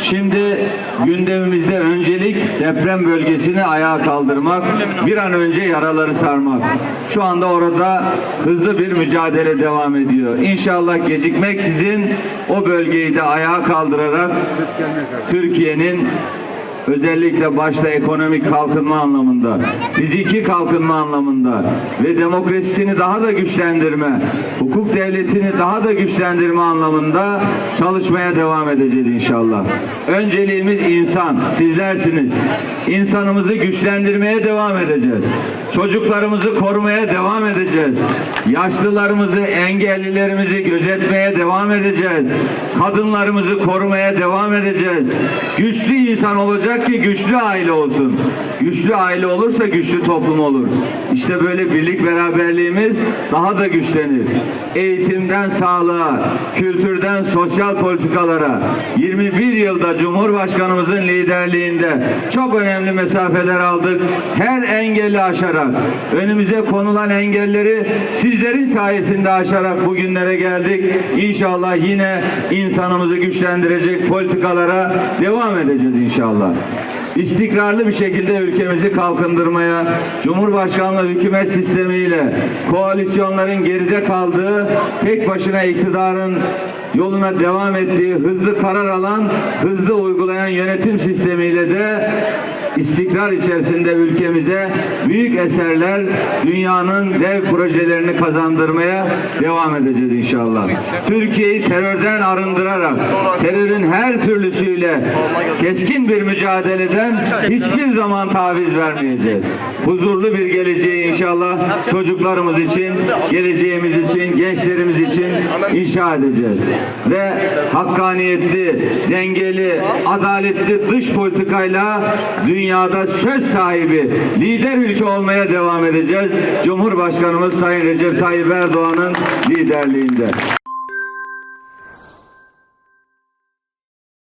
Şimdi gündemimizde öncelik deprem bölgesini ayağa kaldırmak, bir an önce yaraları sarmak. Şu anda orada hızlı bir mücadele devam ediyor. İnşallah gecikmeksizin o bölgeyi de ayağa kaldırarak Türkiye'nin özellikle başta ekonomik kalkınma anlamında, fiziki kalkınma anlamında ve demokrasisini daha da güçlendirme, hukuk devletini daha da güçlendirme anlamında çalışmaya devam edeceğiz inşallah. Önceliğimiz insan, sizlersiniz. İnsanımızı güçlendirmeye devam edeceğiz. Çocuklarımızı korumaya devam edeceğiz. Yaşlılarımızı, engellilerimizi gözetmeye devam edeceğiz. Kadınlarımızı korumaya devam edeceğiz. Güçlü insan olacak ki güçlü aile olsun. Güçlü aile olursa güçlü toplum olur. İşte böyle birlik beraberliğimiz daha da güçlenir. Eğitimden sağlığa, kültürden sosyal politikalara 21 yılda Cumhurbaşkanımızın liderliğinde çok önemli mesafeler aldık. Her engeli aşarak, önümüze konulan engelleri sizlerin sayesinde aşarak bugünlere geldik. İnşallah yine insanımızı güçlendirecek politikalara devam edeceğiz inşallah istikrarlı bir şekilde ülkemizi kalkındırmaya, Cumhurbaşkanlığı hükümet sistemiyle koalisyonların geride kaldığı, tek başına iktidarın yoluna devam ettiği, hızlı karar alan, hızlı uygulayan yönetim sistemiyle de istikrar içerisinde ülkemize büyük eserler, dünyanın dev projelerini kazandırmaya devam edeceğiz inşallah. Türkiye'yi terörden arındırarak, terörün her türlüsüyle keskin bir mücadeleden hiçbir zaman taviz vermeyeceğiz. Huzurlu bir geleceği inşallah çocuklarımız için, geleceğimiz için, gençlerimiz için inşa edeceğiz. Ve hakkaniyetli, dengeli, adaletli dış politikayla dünyada söz sahibi lider ülke olmaya devam edeceğiz. Cumhurbaşkanımız Sayın Recep Tayyip Erdoğan'ın liderliğinde.